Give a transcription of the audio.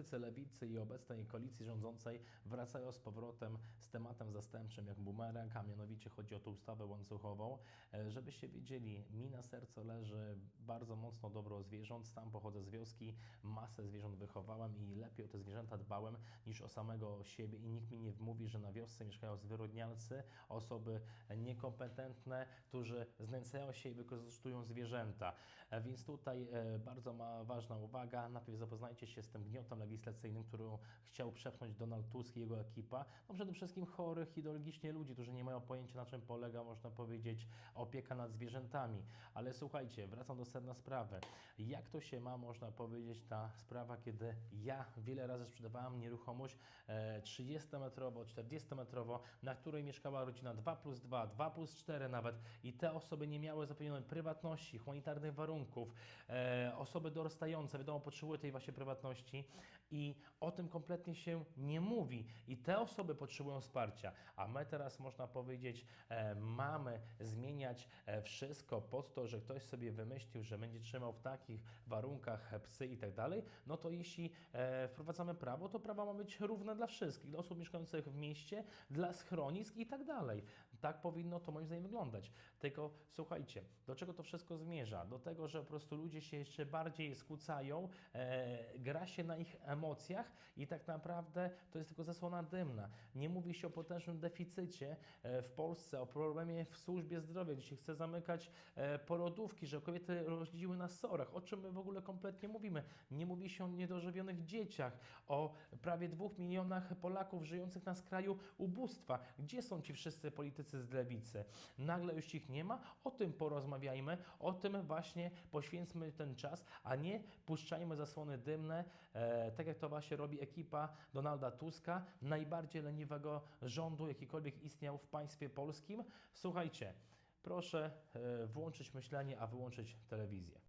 politycy lewicy i obecnej koalicji rządzącej wracają z powrotem z tematem zastępczym jak bumerang, a mianowicie chodzi o tę ustawę łańcuchową. E, Żebyście wiedzieli, mi na sercu leży bardzo mocno dobro zwierząt. Sam pochodzę z wioski, masę zwierząt wychowałem i lepiej o te zwierzęta dbałem niż o samego siebie i nikt mi nie wmówi, że na wiosce mieszkają zwyrodnialcy, osoby niekompetentne, którzy znęcają się i wykorzystują zwierzęta. E, Więc tutaj e, bardzo ma ważna uwaga. Najpierw zapoznajcie się z tym gniotem legislacyjnym, którą chciał przepchnąć Donald Tusk i jego ekipa. No przede wszystkim chorych ideologicznie ludzi, którzy nie mają pojęcia na czym polega, można powiedzieć, opieka nad zwierzętami. Ale słuchajcie, wracam do sedna sprawy. Jak to się ma, można powiedzieć, ta sprawa, kiedy ja wiele razy sprzedawałem nieruchomość e, 30-metrowo, 40-metrowo, na której mieszkała rodzina 2 plus 2, 2 plus 4 nawet i te osoby nie miały zapewnionej prywatności, humanitarnych warunków, e, osoby dorastające, wiadomo, potrzebują tej właśnie prywatności i o tym kompletnie się nie mówi i te osoby potrzebują wsparcia, a my teraz można powiedzieć, e, mamy zmieniać e, wszystko pod to, że ktoś sobie wymyślił, że będzie trzymał w takich warunkach psy i tak dalej, no to jeśli e, wprowadzamy prawo, to prawo ma być równe dla wszystkich, dla osób mieszkających w mieście, dla schronisk i tak dalej. Tak powinno to moim zdaniem wyglądać. Tylko słuchajcie, do czego to wszystko zmierza? Do tego, że po prostu ludzie się jeszcze bardziej skłócają, e, gra się na ich emocjach i tak naprawdę to jest tylko zasłona dymna. Nie mówi się o potężnym deficycie e, w Polsce, o problemie w służbie zdrowia, gdzie się chce zamykać e, porodówki, że kobiety rodziły na sorach. O czym my w ogóle kompletnie mówimy? Nie mówi się o niedożywionych dzieciach, o prawie dwóch milionach Polaków żyjących na skraju ubóstwa. Gdzie są ci wszyscy politycy z lewicy? Nagle już ich nie ma? O tym porozmawiajmy, o tym właśnie poświęcmy ten czas, a nie puszczajmy zasłony dymne, e, tak jak to właśnie robi ekipa Donalda Tuska, najbardziej leniwego rządu, jakikolwiek istniał w państwie polskim. Słuchajcie, proszę e, włączyć myślenie, a wyłączyć telewizję.